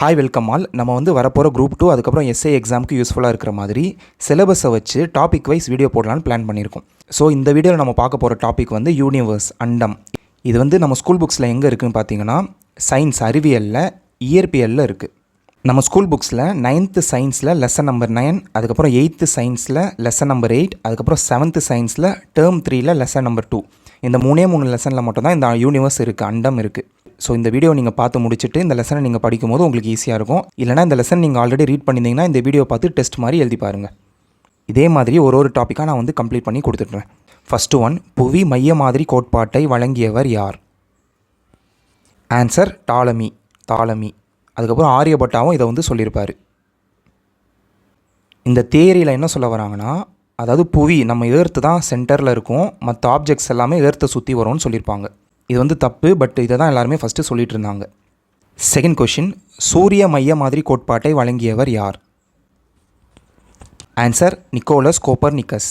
Hi welcome all நம்ம வந்து வரப்போகிற குரூப் டூ அதுக்கப்புறம் எஸ்ஏ எக்ஸாமுக்கு யூஸ்ஃபுல்லாக இருக்கிற மாதிரி சிலபஸை வச்சு டாபிக் வைஸ் வீடியோ போடலான்னு பிளான் பண்ணியிருக்கோம். ஸோ இந்த வீடியோவில் நம்ம பார்க்க போகிற டாபிக் வந்து யூனிவர்ஸ் அண்டம். இது வந்து நம்ம ஸ்கூல் புக்ஸில் எங்கே இருக்குதுன்னு பார்த்தீங்கன்னா சயின்ஸ் அறிவியலில் இயற்பியலில் இருக்குது நம்ம ஸ்கூல் புக்ஸில் நைன்த்து சயின்ஸில் லெசன் நம்பர் நைன் அதுக்கப்புறம் எயித்து சயின்ஸில் லெசன் நம்பர் எயிட் அதுக்கப்புறம் செவன்த்து சயின்ஸில் டேர்ம் த்ரீயில் லெசன் நம்பர் டூ இந்த மூணே மூணு லெசனில் மட்டும்தான் இந்த யூனிவர்ஸ் இருக்குது அண்டம் இருக்குது ஸோ இந்த வீடியோ நீங்கள் பார்த்து முடிச்சுட்டு இந்த லெசனை நீங்கள் படிக்கும்போது உங்களுக்கு ஈஸியாக இருக்கும். இல்லைனா இந்த லெசன் நீங்கள் ஆல்ரெடி ரீட் பண்ணியிருந்தீங்கன்னா இந்த வீடியோ பார்த்து டெஸ்ட் மாதிரி எழுதி பாருங்கள் இதே மாதிரி ஒரு ஒரு டாப்பிக்காக நான் வந்து கம்ப்ளீட் பண்ணி கொடுத்துட்றேன் ஃபஸ்ட்டு ஒன் புவி மைய மாதிரி கோட்பாட்டை வழங்கியவர் யார்? ஆன்சர் டாலமி தாலமி அதுக்கப்புறம் ஆரியபட்டாவும் இதை வந்து சொல்லியிருப்பார். இந்த தேரியில் என்ன சொல்ல வராங்கன்னா அதாவது புவி நம்ம ஏர்த்து தான் சென்டரில் இருக்கும். மற்ற ஆப்ஜெக்ட்ஸ் எல்லாமே ஏர்த்தை சுற்றி வரும்னு சொல்லியிருப்பாங்க. இது வந்து தப்பு பட் இதை தான் எல்லாருமே ஃபஸ்ட்டு சொல்லிட்டு இருந்தாங்க செகண்ட் கொஷின் சூரிய மைய மாதிரி கோட்பாட்டை வழங்கியவர் யார்? ஆன்சர் நிக்கோலஸ் கோப்பர் நிக்கஸ்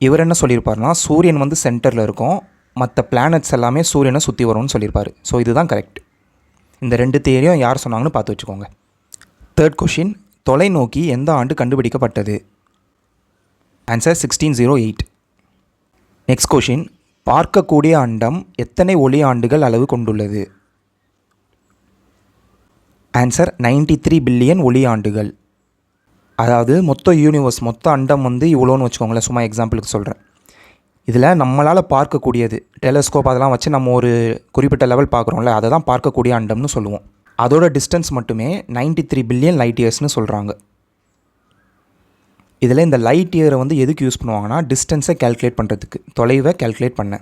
இவர் என்ன சொல்லியிருப்பார்னா சூரியன் வந்து சென்டரில் இருக்கும் மற்ற பிளானட்ஸ் எல்லாமே சூரியனை சுற்றி வரும்னு சொல்லியிருப்பார். ஸோ இதுதான் கரெக்ட் இந்த ரெண்டு தேரியும் யார் சொன்னாங்கன்னு பார்த்து வச்சுக்கோங்க. தேர்ட் கொஷின் தொலைநோக்கி எந்த ஆண்டு கண்டுபிடிக்கப்பட்டது? Answer sixteen zero eight next question பார்க்கக்கூடிய அண்டம் எத்தனை ஒளி ஆண்டுகள் அளவு கொண்டுள்ளது? ஆன்சர் நைன்டி த்ரீ பில்லியன் ஒளி ஆண்டுகள். அதாவது மொத்த யூனிவர்ஸ் மொத்த அண்டம் வந்து இவ்வளோன்னு வச்சுக்கோங்களேன் சும்மா எக்ஸாம்பிளுக்கு சொல்கிறேன் இதில் நம்மளால் பார்க்கக்கூடியது டெலஸ்கோப் அதெல்லாம் வச்சு நம்ம ஒரு குறிப்பிட்ட லெவல் பார்க்குறோம்ல அதை தான் பார்க்கக்கூடிய அண்டம்னு சொல்லுவோம். அதோட டிஸ்டன்ஸ் மட்டுமே நைன்டி த்ரீ பில்லியன் லைட் இயர்ஸ்னு சொல்கிறாங்க இதில் இந்த லைட் இயரை வந்து எதுக்கு யூஸ் பண்ணுவாங்கன்னா டிஸ்டன்ஸை கேல்குலேட் பண்ணுறதுக்கு தொலைவை கேல்குலேட் பண்ண.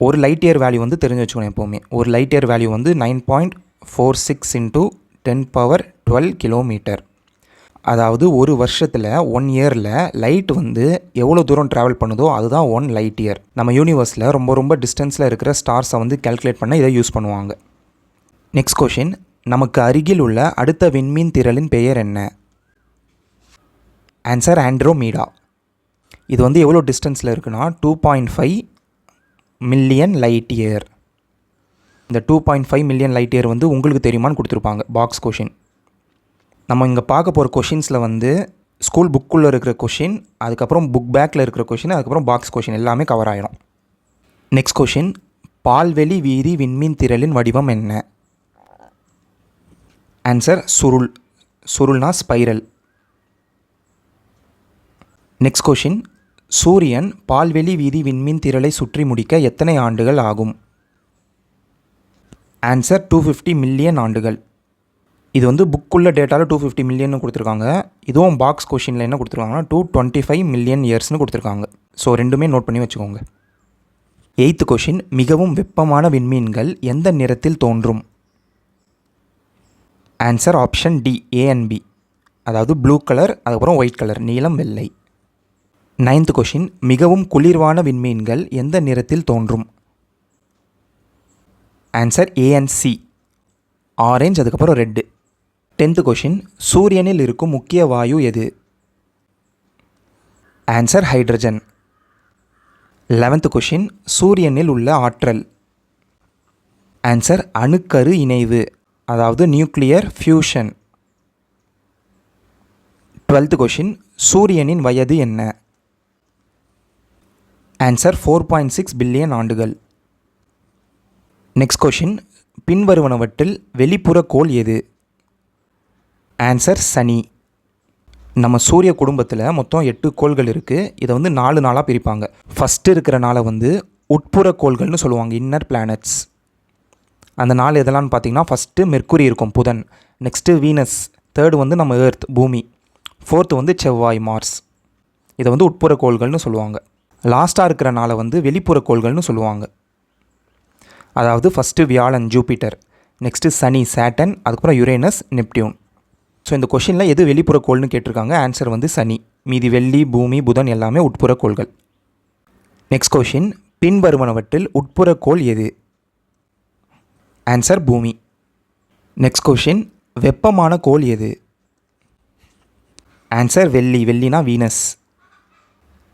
ஒரு லைட் இயர் வேல்யூ வந்து தெரிஞ்சு வச்சுக்கணும் எப்போவுமே. ஒரு லைட் இயர் வேல்யூ வந்து nine point four six into ten power twelve kilometre அதாவது ஒரு வருஷத்தில் ஒன் இயரில் லைட் வந்து எவ்வளோ தூரம் ட்ராவல் பண்ணுதோ அதுதான் ஒன் லைட் இயர் நம்ம யூனிவர்ஸில் ரொம்ப ரொம்ப டிஸ்டன்ஸில் இருக்கிற ஸ்டார்ஸை வந்து கேல்குலேட் பண்ண இதை யூஸ் பண்ணுவாங்க. நெக்ஸ்ட் கொஷின் நமக்கு அருகில் உள்ள அடுத்த விண்மீன் திரளின் பெயர் என்ன? ஆன்சர் ஆண்ட்ரோமீடா இது வந்து எவ்வளோ டிஸ்டன்ஸில் இருக்குன்னா two point five million light year இந்த two point five million light year வந்து உங்களுக்கு தெரியுமான்னு கொடுத்துருப்பாங்க பாக்ஸ் கொஷின் நம்ம இங்கே பார்க்க போகிற கொஷின்ஸில் வந்து ஸ்கூல் புக்குள்ளே இருக்கிற கொஷின் அதுக்கப்புறம் புக் பேக்கில் இருக்கிற கொஷின் அதுக்கப்புறம் பாக்ஸ் கொஷின் எல்லாமே கவர் ஆகிடும் நெக்ஸ்ட் கொஷின் பால்வெளி வீதி விண்மீன் திரளின் வடிவம் என்ன? ஆன்சர் சுருள். சுருள்னா ஸ்பைரல் நெக்ஸ்ட் கொஷின் சூரியன் பால்வெளி வீதி விண்மீன் திரளை சுற்றி முடிக்க எத்தனை ஆண்டுகள் ஆகும்? ஆன்சர் டூ ஃபிஃப்டி மில்லியன் ஆண்டுகள். இது வந்து புக்குள்ள டேட்டாவில் டூ ஃபிஃப்டி மில்லியன் கொடுத்துருக்காங்க. இதுவும் பாக்ஸ் கொஷினில் என்ன கொடுத்துருக்காங்கன்னா டூ டுவெண்ட்டி ஃபைவ் மில்லியன் இயர்ஸ்னு கொடுத்துருக்காங்க. ஸோ ரெண்டுமே நோட் பண்ணி வச்சுக்கோங்க. எயித்து கொஷின் மிகவும் வெப்பமான விண்மீன்கள் எந்த நிறத்தில் தோன்றும்? Answer option D A and B அதாவது ப்ளூ கலர் அதுக்கப்புறம் ஒயிட் கலர் நீலம் வெள்ளை. நைன்த் கொஷின் மிகவும் குளிர்வான விண்மீன்கள் எந்த நிறத்தில் தோன்றும்? Answer A and C orange அதுக்கப்புறம் ரெட்டு டென்த்து கொஷின் சூரியனில் இருக்கும் முக்கிய வாயு எது? ஆன்சர் ஹைட்ரஜன் லெவன்த்து கொஷின் சூரியனில் உள்ள ஆற்றல். ஆன்சர் அணுக்கரு இணைவு அதாவது நியூக்ளியர் ஃபியூஷன் டுவெல்த்து கொஷின் சூரியனின் வயது என்ன? Answer four point six billion ஆண்டுகள். நெக்ஸ்ட் கொஷின் பின்வருவனவற்றில் வெளிப்புற கோள் எது? ஆன்சர் சனி. நம்ம சூரிய குடும்பத்தில் மொத்தம் எட்டு கோள்கள் இருக்குது இதை வந்து நாலு நாளாக பிரிப்பாங்க. ஃபஸ்ட்டு இருக்கிற நாளை வந்து உட்புற கோள்கள்னு சொல்லுவாங்க இன்னர் பிளானட்ஸ் அந்த நாள் எதெல்லாம்னு பார்த்தீங்கன்னா ஃபஸ்ட்டு மெர்க்குரி இருக்கும் புதன். நெக்ஸ்ட்டு வீனஸ் தேர்டு வந்து நம்ம ஏர்த் பூமி. ஃபோர்த்து வந்து செவ்வாய் மார்ஸ் இதை வந்து உட்புற கோள்கள்னு சொல்லுவாங்க. லாஸ்ட்டாக இருக்கிற நாளை வந்து வெளிப்புற கோள்கள்னு சொல்லுவாங்க. அதாவது ஃபஸ்ட்டு வியாழன் ஜூபிட்டர் நெக்ஸ்ட்டு சனி சேட்டன் அதுக்கப்புறம் யுரேனஸ் நெப்டியூன். ஸோ இந்த கொஷினில் எது வெளிப்புற கோள்னு கேட்டிருக்காங்க? ஆன்சர் வந்து சனி. மீதி வெள்ளி பூமி புதன் எல்லாமே உட்புற கோள்கள். நெக்ஸ்ட் கொஷின் பின்வருவனவற்றில் உட்புற கோள் எது? ஆன்சர் பூமி. நெக்ஸ்ட் கொஷின் வெப்பமான கோள் எது? ஆன்சர் வெள்ளி. வெள்ளினா வீனஸ்.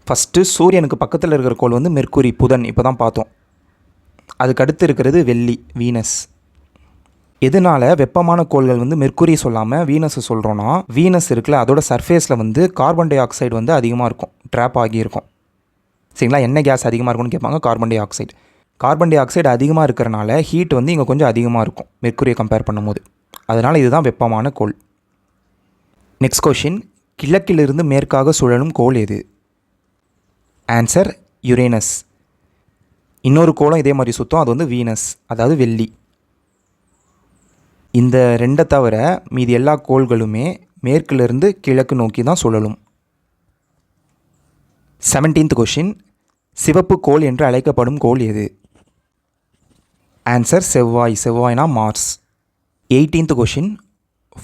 ஃபஸ்ட்டு சூரியனுக்கு பக்கத்தில் இருக்கிற கோள் வந்து மெர்க்குரி புதன். இப்போ தான் பார்த்தோம். அதுக்கு அடுத்து இருக்கிறது வெள்ளி வீனஸ். எதனால வெப்பமான கோள்கள் வந்து மெர்க்குரி சொல்லாமல் வீனஸ் சொல்கிறோன்னா வீனஸ் இருக்குல்ல அதோட சர்ஃபேஸில் வந்து கார்பன் டை ஆக்சைடு வந்து அதிகமாக இருக்கும். ட்ராப் ஆகியிருக்கும். சரிங்களா? என்ன கேஸ் அதிகமாக இருக்கும்னு கேட்பாங்க carbon dioxide carbon dioxide அதிகமாக இருக்கிறனால ஹீட் வந்து இங்கே கொஞ்சம் அதிகமாக இருக்கும் மெர்க்குரியை கம்பேர் பண்ணும்போது. அதனால் இதுதான் வெப்பமான கோள். நெக்ஸ்ட் கொஷின் கிழக்கிலிருந்து மேற்காக சுழலும் கோள் எது? ஆன்சர் யுரேனஸ் இன்னொரு கோலம் இதே மாதிரி சுத்தம். அது வந்து வீனஸ் அதாவது வெள்ளி. இந்த ரெண்டை தவிர மீதி எல்லா கோள்களுமே மேற்கிலிருந்து கிழக்கு நோக்கி தான் சுழலும். செவன்டீன்த் கொஷின் சிவப்பு கோள் என்று அழைக்கப்படும் கோள் எது? ஆன்சர் செவ்வாய். செவ்வாய்னா மார்ஸ் எயிட்டீன்த் கொஷின்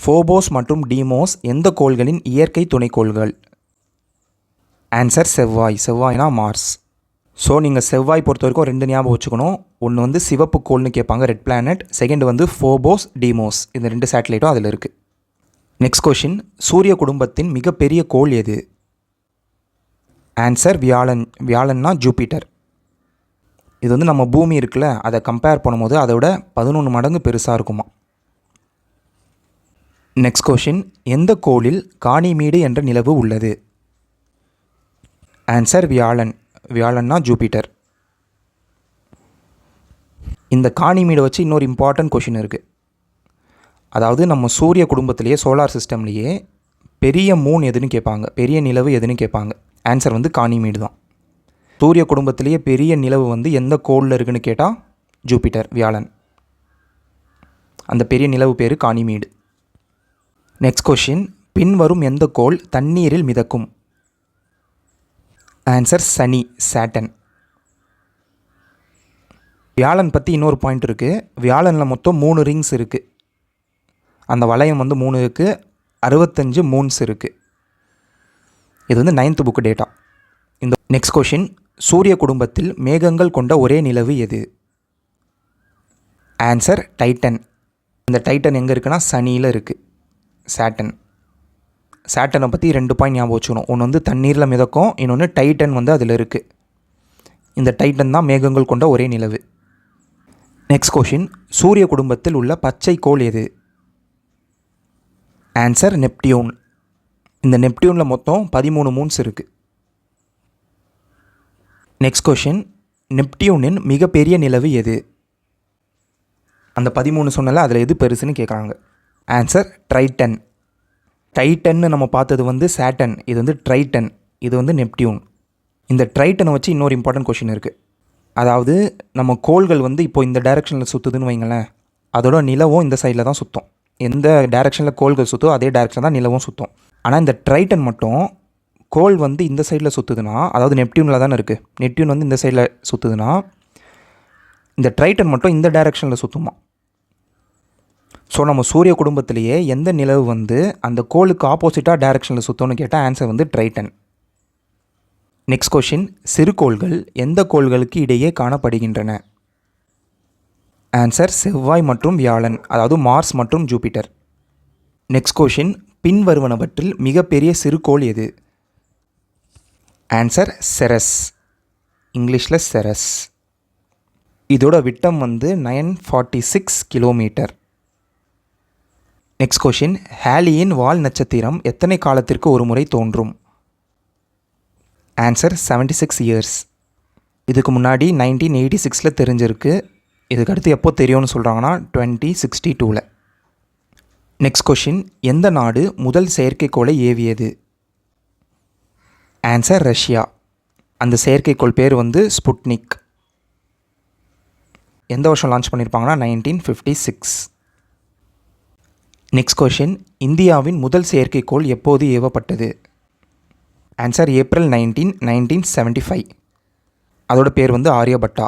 ஃபோபோஸ் மற்றும் டீமோஸ் எந்த கோள்களின் இயற்கை துணைக்கோள்கள்? ஆன்சர் செவ்வாய். செவ்வாய்னா மார்ஸ் ஸோ நீங்கள் செவ்வாய் பொறுத்த வரைக்கும் ரெண்டு ஞாபகம் வச்சுக்கணும். ஒன்று வந்து சிவப்பு கோள்னு கேட்பாங்க ரெட் பிளானட் செகண்ட் வந்து ஃபோபோஸ் டிமோஸ் இந்த ரெண்டு சேட்டலைட்டும் அதில் இருக்குது நெக்ஸ்ட் கொஷின் சூரிய குடும்பத்தின் மிகப்பெரிய கோள் எது? ஆன்சர் வியாழன். வியாழன்னா ஜூபிட்டர் இது வந்து நம்ம பூமி இருக்குல்ல அதை கம்பேர் பண்ணும்போது அதை விட பதினொன்று மடங்கு பெருசாக இருக்குமா? நெக்ஸ்ட் கொஷின் எந்த கோளில் காணிமீடு என்ற நிலவு உள்ளது? ஆன்சர் வியாழன் வியாழன்னா ஜூபிட்டர் இந்த காணிமீடை வச்சு இன்னொரு இம்பார்ட்டன்ட் கொஷின் இருக்குது அதாவது நம்ம சூரிய குடும்பத்திலேயே சோலார் சிஸ்டம்லேயே பெரிய மூன் எதுன்னு கேட்பாங்க. பெரிய நிலவு எதுன்னு கேட்பாங்க. ஆன்சர் வந்து காணிமீடு தான். சூரிய குடும்பத்திலேயே பெரிய நிலவு வந்து எந்த கோளில் இருக்குன்னு கேட்டால் ஜூபிட்டர் வியாழன் அந்த பெரிய நிலவு பேர் காணிமீடு நெக்ஸ்ட் கொஷின் பின்வரும் எந்த கோள் தண்ணீரில் மிதக்கும்? ஆன்சர் சனி சேட்டன் வியாழன் பற்றி இன்னொரு பாயிண்ட் இருக்குது வியாழனில் மொத்தம் மூணு ரிங்ஸ் இருக்குது அந்த வளையம் வந்து மூணு இருக்குது அறுபத்தஞ்சு மூன்ஸ் இருக்குது இது வந்து நைன்த் புக்கு டேட்டா இந்த நெக்ஸ்ட் கொஷின் சூரிய குடும்பத்தில் மேகங்கள் கொண்ட ஒரே நிலவு எது? ஆன்சர் டைட்டன் இந்த டைட்டன் எங்கே இருக்குன்னா சனியில் இருக்குது சேட்டன் சேட்டனை பற்றி ரெண்டு பாயிண்ட் ஞாபகம் வச்சுக்கணும். ஒன்று வந்து தண்ணீரில் மிதக்கும் இன்னொன்று டைட்டன் வந்து அதில் இருக்குது இந்த டைட்டன் தான் மேகங்கள் கொண்ட ஒரே நிலவு. நெக்ஸ்ட் கொஷின் சூரிய குடும்பத்தில் உள்ள பச்சை கோள் எது? ஆன்சர் நெப்டியூன் இந்த நெப்டியூனில் மொத்தம் பதிமூணு மூன்ஸ் இருக்குது நெக்ஸ்ட் கொஷின் நெப்டியூனின் மிகப்பெரிய நிலவு எது? அந்த பதிமூணு சொன்னல அதில் எது பெருசுன்னு கேட்குறாங்க ஆன்சர் ட்ரைட்டன் டைட்டன்னு நம்ம பார்த்தது வந்து சேட்டன் இது வந்து ட்ரைட்டன் இது வந்து நெப்டியூன். இந்த ட்ரைட்டனை வச்சு இன்னொரு இம்பார்ட்டன்ட் கொஷின் இருக்குது அதாவது நம்ம கோள்கள் வந்து இப்போ இந்த டைரெக்ஷனில் சுற்றுதுன்னு வைங்களேன் அதோட நிலவும் இந்த சைடில் தான் சுற்றும் எந்த டைரெக்ஷனில் கோள்கள் சுற்றோ அதே டைரெக்ஷன் தான் நிலவும் சுற்றும் ஆனால் இந்த ட்ரைட்டன் மட்டும் கோள் வந்து இந்த சைடில் சுற்றுதுன்னா அதாவது நெப்டியூனில் தானே இருக்குது நெப்டியூன் வந்து இந்த சைடில் சுற்றுதுன்னா இந்த ட்ரைட்டன் மட்டும் இந்த டைரெக்ஷனில் சுற்றுமா ஸோ நம்ம சூரிய குடும்பத்திலேயே எந்த நிலவு வந்து அந்த கோளுக்கு ஆப்போசிட்டாக டைரக்ஷனில் சுத்தம்னு கேட்டால் ஆன்சர் வந்து ட்ரைட்டன் நெக்ஸ்ட் கொஷின் சிறுகோள்கள் எந்த கோள்களுக்கு இடையே காணப்படுகின்றன? ஆன்சர் செவ்வாய் மற்றும் வியாழன் அதாவது மார்ஸ் மற்றும் ஜூபிட்டர். நெக்ஸ்ட் கொஷின் பின்வருவனவற்றில் மிகப்பெரிய சிறுகோள் எது? Answer Ceres. இங்கிலீஷில் செரஸ். இதோட விட்டம் வந்து nine forty six kilometre. Next question ஹேலியின் வால் நட்சத்திரம் எத்தனை காலத்திற்கு ஒரு முறை தோன்றும்? ஆன்சர் செவன்டி சிக்ஸ் இயர்ஸ் இதுக்கு முன்னாடி நைன்டீன் எயிட்டி சிக்ஸில் தெரிஞ்சிருக்கு. இதுக்கு அடுத்து எப்போ தெரியும்னு சொல்கிறாங்கன்னா டுவெண்ட்டி சிக்ஸ்டி டூவில் நெக்ஸ்ட் கொஷின் எந்த நாடு முதல் செயற்கைக்கோளை ஏவியது? Answer Russia. அந்த செயற்கைக்கோள் பேர் வந்து ஸ்புட்னிக். எந்த வருஷம் launch பண்ணியிருப்பாங்கன்னா nineteen fifty six next question இந்தியாவின் முதல் செயற்கைக்கோள் எப்போது ஏவப்பட்டது? Answer April nineteen nineteen seventy five அதோட பேர் வந்து ஆரியபட்டா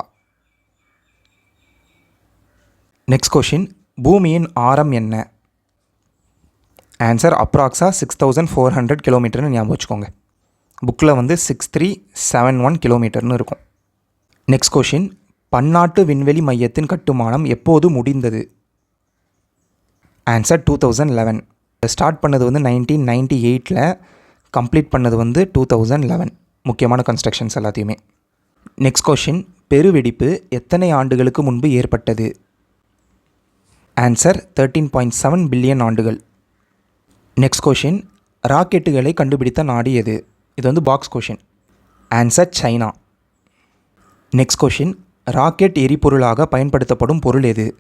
நெக்ஸ்ட் கொஷின் பூமியின் ஆரம் என்ன? Answer approx six thousand four hundred கிலோமீட்டர்னு ஞாபகம் வச்சுக்கோங்க. புக்கில் வந்து சிக்ஸ் த்ரீ செவன் ஒன் கிலோமீட்டர்னு இருக்கும். நெக்ஸ்ட் கொஷின் பன்னாட்டு விண்வெளி மையத்தின் கட்டுமானம் எப்போது முடிந்தது? Answer two thousand eleven start பண்ணது வந்து நைன்டீன் நைன்டி எயிட்டில் கம்ப்ளீட் பண்ணது வந்து டூ தௌசண்ட் லெவன் முக்கியமான கன்ஸ்ட்ரக்ஷன்ஸ் எல்லாத்தையுமே. நெக்ஸ்ட் கொஷின் பெருவெடிப்பு எத்தனை ஆண்டுகளுக்கு முன்பு ஏற்பட்டது? Answer thirteen point seven billion ஆண்டுகள். நெக்ஸ்ட் கொஷின் ராக்கெட்டுகளை கண்டுபிடித்த நாடு எது? இது வந்து box question answer China. Next question rocket எரிபொருளாக பயன்படுத்தப்படும் பொருள் எது?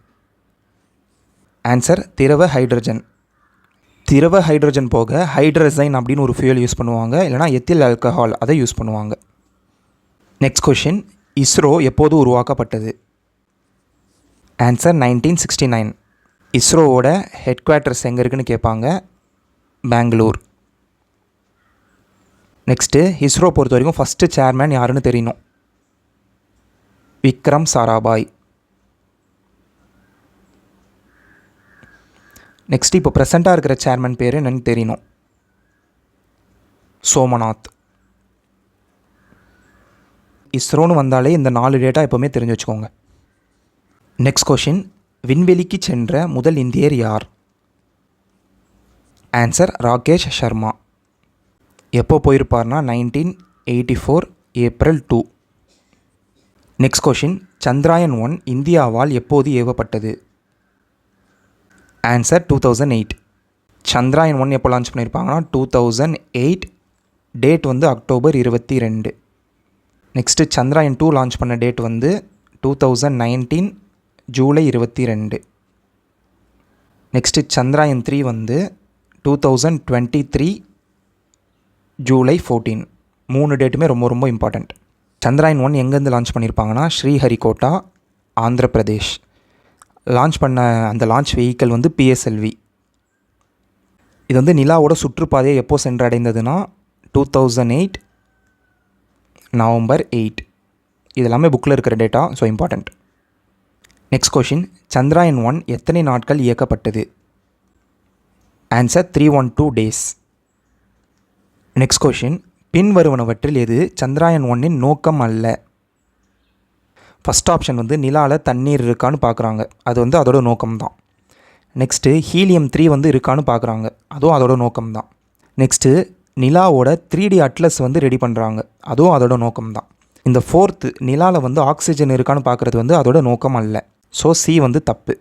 ஆன்சர் திரவ ஹைட்ரஜன் திரவ ஹைட்ரஜன் போக ஹைட்ரசைன் அப்படின்னு ஒரு ஃபியூல் யூஸ் பண்ணுவாங்க. இல்லைனா எத்தில் ஆல்கஹால் அதை யூஸ் பண்ணுவாங்க. நெக்ஸ்ட் கொஷின் இஸ்ரோ எப்போது உருவாக்கப்பட்டது? ஆன்சர் நைன்டீன் சிக்ஸ்டி நைன் இஸ்ரோவோட ஹெட் குவார்ட்டர்ஸ் எங்கே இருக்குன்னு கேட்பாங்க. பெங்களூர். நெக்ஸ்ட்டு இஸ்ரோ பொறுத்த வரைக்கும் ஃபஸ்ட்டு சேர்மேன் யாருன்னு தெரியணும். விக்ரம் சாராபாய். நெக்ஸ்ட் இப்போ ப்ரெசண்ட்டாக இருக்கிற சேர்மன் பேர் என்னன்னு தெரியணும். சோமநாத். இஸ்ரோன்னு வந்தாலே இந்த நாலு டேட்டா எப்போவுமே தெரிஞ்சு வச்சுக்கோங்க. நெக்ஸ்ட் கொஷின் விண்வெளிக்கு சென்ற முதல் இந்தியர் யார்? ஆன்சர் ராகேஷ் சர்மா. எப்போ போயிருப்பார்னா? Nineteen eighty four April two next question Chandrayaan one இந்தியாவால் எப்போது ஏவப்பட்டது? Answer two thousand eight Chandrayaan one எப்போ லான்ச் பண்ணியிருப்பாங்கன்னா டூ தௌசண்ட் எயிட் டேட் வந்து அக்டோபர் இருபத்தி ரெண்டு. நெக்ஸ்ட்டு சந்திராயன் டூ லான்ச் பண்ண டேட் வந்து டூ தௌசண்ட் நைன்டீன் ஜூலை இருபத்தி ரெண்டு. நெக்ஸ்ட்டு சந்திராயன் த்ரீ வந்து two thousand twenty three July fourteen மூணு டேட்டுமே ரொம்ப ரொம்ப இம்பார்ட்டண்ட் சந்திராயன் ஒன் எங்கேருந்து லான்ச் பண்ணியிருப்பாங்கன்னா ஸ்ரீஹரிகோட்டா ஆந்திர பிரதேஷ் லான்ச் பண்ண அந்த லான்ச் வெஹிக்கல் வந்து பிஎஸ்எல்வி இது வந்து நிலாவோட சுற்றுப்பாதையை எப்போ சென்றடைந்ததுன்னா two thousand eight November eight இது எல்லாமே புக்கில் இருக்கிற data so important next question Chandrayaan one எத்தனை நாட்கள் இயக்கப்பட்டது? Answer three one two days next question பின்வருவனவற்றில் எது சந்திராயன் ஒன்னின் நோக்கம் அல்ல? ஃபஸ்ட் ஆப்ஷன் வந்து நிலாவில் தண்ணீர் இருக்கான்னு பார்க்குறாங்க அது வந்து அதோட நோக்கம் தான் நெக்ஸ்ட்டு ஹீலியம் த்ரீ வந்து இருக்கான்னு பார்க்குறாங்க அதுவும் அதோட நோக்கம் தான் நெக்ஸ்ட்டு நிலாவோட த்ரீ டி அட்லஸ் வந்து ரெடி பண்ணுறாங்க அதுவும் அதோட நோக்கம்தான். இந்த ஃபோர்த்து நிலாவில் வந்து ஆக்சிஜன் இருக்கான்னு பார்க்குறது வந்து அதோட நோக்கம் அல்ல. ஸோ சி வந்து தப்பு.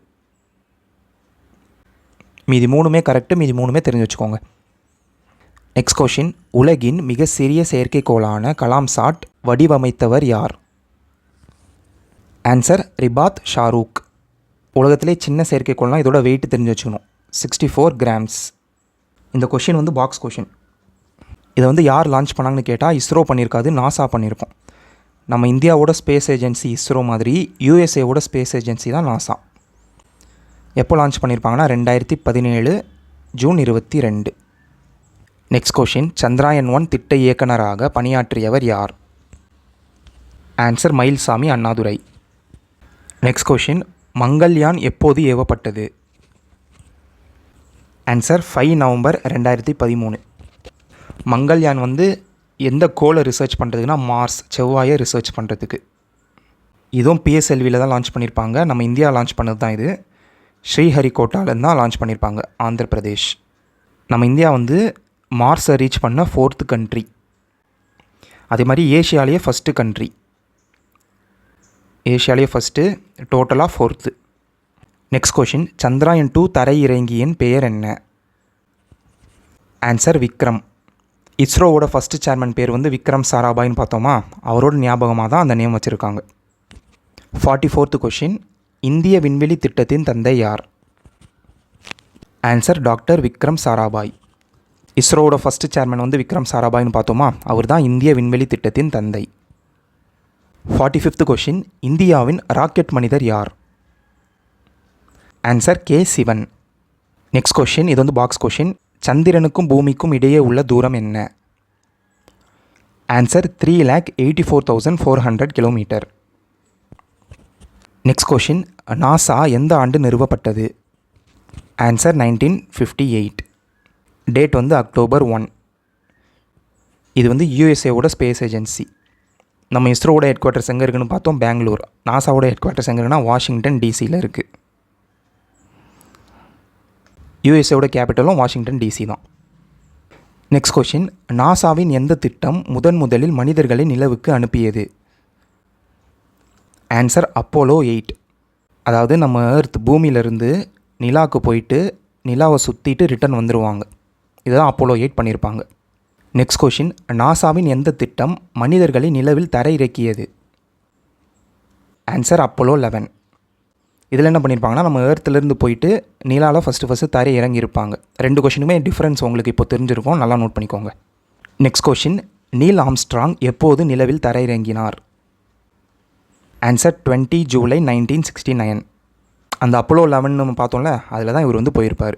மீதி மூணுமே கரெக்டு மீதி மூணுமே தெரிஞ்சு வச்சுக்கோங்க. நெக்ஸ்ட் கொஷின் உலகின் மிக சிறிய செயற்கைக்கோளான கலாம் சாட் வடிவமைத்தவர் யார்? ஆன்சர் ரிபாத் ஷாரூக் உலகத்திலே சின்ன செயற்கைக்கோள்னால் இதோட வெயிட் தெரிஞ்சு வச்சுக்கணும். சிக்ஸ்டி ஃபோர் கிராம்ஸ் இந்த கொஷின் வந்து பாக்ஸ் கொஷின் இதை வந்து யார் லான்ச் பண்ணாங்கன்னு கேட்டால் இஸ்ரோ பண்ணியிருக்காது நாசா பண்ணியிருக்கோம். நம்ம இந்தியாவோட ஸ்பேஸ் ஏஜென்சி இஸ்ரோ மாதிரி யூஎஸ்ஏவோட ஸ்பேஸ் ஏஜென்சி தான் நாசா எப்போ லான்ச் பண்ணியிருப்பாங்கன்னா ரெண்டாயிரத்தி பதினேழு ஜூன் இருபத்தி ரெண்டு. நெக்ஸ்ட் கொஷின் சந்திராயன் ஒன் திட்ட இயக்குனராக பணியாற்றியவர் யார்? Answer Mylswamy Annadurai. Next question Mangalyaan எப்போது ஏவப்பட்டது? ஆன்சர் ஃபைவ் நவம்பர் ரெண்டாயிரத்தி பதிமூணு. மங்கள்யான் வந்து எந்த கோலை ரிசர்ச் பண்ணுறதுக்குன்னா மார்ஸ் செவ்வாயை ரிசர்ச் பண்ணுறதுக்கு இதுவும் பிஎஸ்எல்வியில் தான் லான்ச் பண்ணியிருப்பாங்க நம்ம இந்தியா லான்ச் பண்ணது தான் இது. ஸ்ரீஹரிகோட்டாலேருந்து தான் லான்ச் பண்ணியிருப்பாங்க ஆந்திர பிரதேஷ். நம்ம இந்தியா வந்து மார்ஸை ரீச் பண்ண ஃபோர்த்து கண்ட்ரி அதே மாதிரி ஏஷியாலேயே ஃபஸ்ட்டு கண்ட்ரி ஏஷியாலேயே ஃபஸ்ட்டு டோட்டலாக fourth next question Chandrayaan two தரை இறங்கியின் பெயர் என்ன? ஆன்சர் விக்ரம். இஸ்ரோவோட ஃபஸ்ட்டு சேர்மன் பேர் வந்து விக்ரம் சாராபாய்னு பார்த்தோமா? அவரோட ஞாபகமாக தான் அந்த நேம் வச்சுருக்காங்க. ஃபார்ட்டி ஃபோர்த்து கொஷின் இந்திய விண்வெளி திட்டத்தின் தந்தை யார்? Answer doctor Vikram Sarabhai. இஸ்ரோவோட first chairman வந்து விக்ரம் சாராபாய்னு பார்த்தோமா? அவர் தான் இந்திய விண்வெளி திட்டத்தின் தந்தை. ஃபார்ட்டி ஃபிஃப்த் கொஷின் இந்தியாவின் ராக்கெட் மனிதர் யார்? Answer K Sivan. Next question இது வந்து பாக்ஸ் கொஷின் சந்திரனுக்கும் பூமிக்கும் இடையே உள்ள தூரம் என்ன? Answer three lakh eighty four thousand four hundred kilometre next question NASA எந்த ஆண்டு நிறுவப்பட்டது? Answer nineteen fifty eight date வந்து அக்டோபர் ஒன் இது வந்து யூஎஸ்ஏவோட ஸ்பேஸ் ஏஜென்சி நம்ம இஸ்ரோவோட ஹெட் குவார்ட்டர்ஸ் எங்கே இருக்குன்னு பார்த்தோம் பெங்களூர். நாசாவோட ஹெட் குவார்ட்டர்ஸ் எங்கே இருக்குன்னா வாஷிங்டன் டிசியில் இருக்குது யூஎஸ்ஏவோட கேபிட்டலும் வாஷிங்டன் டிசி தான். நெக்ஸ்ட் கொஷின் நாசாவின் எந்த திட்டம் முதன் முதலில் மனிதர்களை நிலவுக்கு அனுப்பியது? ஆன்சர் அப்போலோ எயிட் அதாவது நம்ம எர்த் பூமியிலிருந்து நிலாவுக்கு போயிட்டு நிலாவை சுற்றிட்டு ரிட்டர்ன் வந்துடுவாங்க இதுதான் அப்போலோ எயிட் பண்ணியிருப்பாங்க நெக்ஸ்ட் கொஷின் நாசாவின் எந்த திட்டம் மனிதர்களை நிலவில் தரையிறக்கியது? ஆன்சர் அப்போலோ லெவன் இதில் என்ன பண்ணியிருப்பாங்கன்னா நம்ம ஏர்த்துலேருந்து போயிட்டு நிலாவில் ஃபஸ்ட்டு ஃபஸ்ட்டு தரை இறங்கியிருப்பாங்க. ரெண்டு கொஷினுமே டிஃப்ரென்ஸ் உங்களுக்கு இப்போ தெரிஞ்சிருக்கும். நல்லா நோட் பண்ணிக்கோங்க. நெக்ஸ்ட் கொஷின் நீல் ஆம்ஸ்ட்ராங் எப்போது நிலவில் தரையிறங்கினார்? Answer twenty July nineteen sixty nine அந்த அப்போலோ லெவன் நம்ம பார்த்தோம்ல அதில் தான் இவர் வந்து போயிருப்பார்.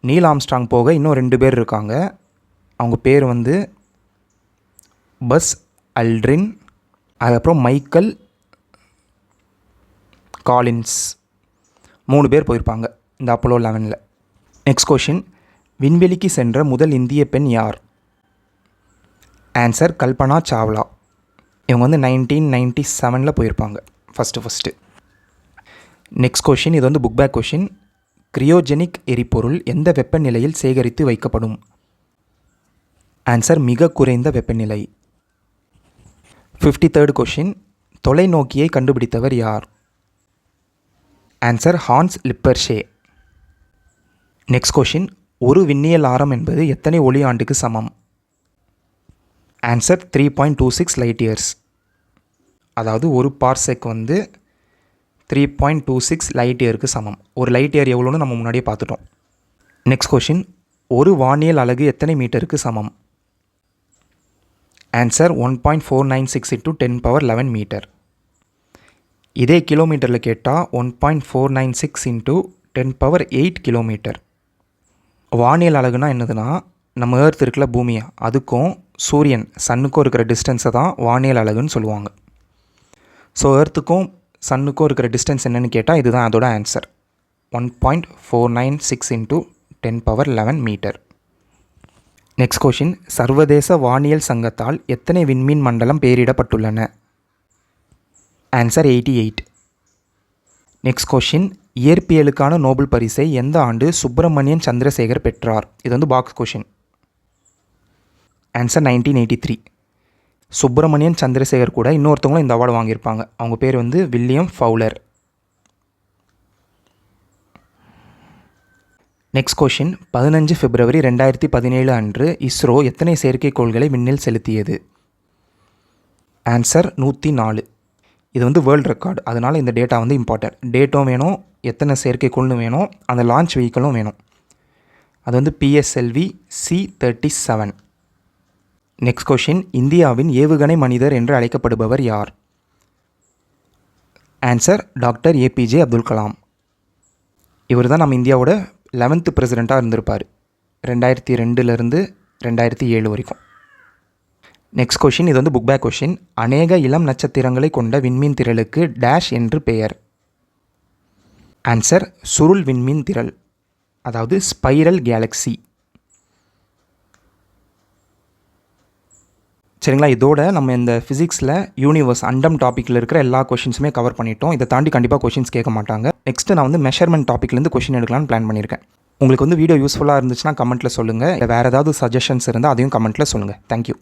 நீல் ஆம்ஸ்ட்ராங் போக இன்னும் ரெண்டு பேர் இருக்காங்க. அவங்க பேர் வந்து பஸ் அல்ட்ரின் அதுக்கப்புறம் மைக்கேல் காலின்ஸ். மூணு பேர் போயிருப்பாங்க இந்த அப்போலோ லெவனில். நெக்ஸ்ட் கொஷின் விண்வெளிக்கு சென்ற முதல் இந்திய பெண் யார்? ஆன்சர் கல்பனா சாவ்லா. இவங்க வந்து நைன்டீன் நைன்டி செவனில் போயிருப்பாங்க. ஃபஸ்ட்டு ஃபஸ்ட்டு நெக்ஸ்ட் கொஷின் இது வந்து புக் பேக் கொஷின் கிரியோஜெனிக் எரிபொருள் எந்த வெப்பநிலையில் சேகரித்து வைக்கப்படும்? ஆன்சர் மிக குறைந்த வெப்பநிலை. ஃபிஃப்டி தேர்ட் கொஷின் தொலைநோக்கியை கண்டுபிடித்தவர் யார்? Answer Hans Lippershey next question ஒரு விண்ணியல் ஆரம் என்பது எத்தனை ஒளி ஆண்டுக்கு சமம்? Answer three point two six light years அதாவது ஒரு பார்செக் வந்து three point two six light இயருக்கு சமம். ஒரு லைட் இயர் எவ்வளோன்னு நம்ம முன்னாடியே பார்த்துட்டோம். நெக்ஸ்ட் கொஷின் ஒரு வானியல் அலகு எத்தனை மீட்டருக்கு சமம்? Answer one point four nine six into ten power eleven metre இதே கிலோமீட்டரில் கேட்டால் one point four nine six into ten power eight kilometre வானியல் அழகுனா என்னதுன்னா நம்ம ஏர்த் இருக்குல்ல பூமியா அதுக்கும் சூரியன் சன்னுக்கும் இருக்கிற டிஸ்டன்ஸை தான் வானியல் அலகுன்னு சொல்லுவாங்க. ஸோ ஏர்த்துக்கும் சன்னுக்கும் இருக்கிற டிஸ்டன்ஸ் என்னென்னு கேட்டால் இதுதான் அதோட answer one point four nine six into ten power eleven metre next question சர்வதேச வானியல் சங்கத்தால் எத்தனை விண்மீன் மண்டலம் பெயரிடப்பட்டுள்ளன? Answer eighty eight next question இயற்பியலுக்கான Nobel பரிசை எந்த ஆண்டு சுப்பிரமணியன் சந்திரசேகர் பெற்றார்? இது வந்து box question answer nineteen eighty three Subramanian Chandrasekhar கூட இன்னொருத்தவங்களும் இந்த அவார்டு வாங்கியிருப்பாங்க. அவங்க பேர் வந்து வில்லியம் ஃபவுலர். நெக்ஸ்ட் கொஷின் பதினஞ்சு பிப்ரவரி ரெண்டாயிரத்தி பதினேழு அன்று இஸ்ரோ எத்தனை செயற்கைக்கோள்களை விண்ணில் செலுத்தியது? ஆன்சர் நூற்றி நாலு இது வந்து வேர்ல்டு ரெக்கார்டு அதனால் இந்த டேட்டா வந்து இம்பார்ட்டன்ட் டேட்டும் வேணும் எத்தனை செயற்கைக்கோள்னு வேணும் அந்த லான்ச் வெஹிக்கிளும் வேணும். அது வந்து PSLV C thirty seven next question இந்தியாவின் ஏவுகணை மனிதர் என்று அழைக்கப்படுபவர் யார்? Answer doctor APJ Abdul Kalam. இவர் தான் நம்ம இந்தியாவோட லெவன்த்து பிரசிடெண்ட்டாக இருந்திருப்பார். ரெண்டாயிரத்தி ரெண்டுலேருந்து ரெண்டாயிரத்தி ஏழு வரைக்கும். நெக்ஸ்ட் கொஷின் இது வந்து புக் பேக் கொஷின் அநேக இளம் நட்சத்திரங்களை கொண்ட விண்மீன் திரளுக்கு டேஷ் என்று பெயர். ஆன்சர் சுருள் விண்மீன் திரள். அதாவது ஸ்பைரல் கேலக்ஸி சரிங்களா? இதோட நம்ம இந்த ஃபிசிக்ஸில் யூனிவர்ஸ் அண்டம் டாப்பிக்கில் இருக்கிற எல்லா கொஷின்ஸுமே கவர் பண்ணிட்டோம். இதை தாண்டி கண்டிப்பாக கொஷின்ஸ் கேட்க மாட்டாங்க. நெக்ஸ்ட்டு நான் வந்து மெஷர்மெண்ட் டாப்பிக்லேருந்து கொஷின் எடுக்கலாம்னு பிளான் பண்ணியிருக்கேன். உங்களுக்கு வந்து வீடியோ யூஸ்ஃபுல்லாக இருந்துச்சுன்னா கமெண்ட்டில் சொல்லுங்கள் இல்லை வேறு ஏதாவது சஜஷன்ஸ் இருந்தால் அதையும் கமெண்ட்டில் சொல்லுங்கள் தேங்க்யூ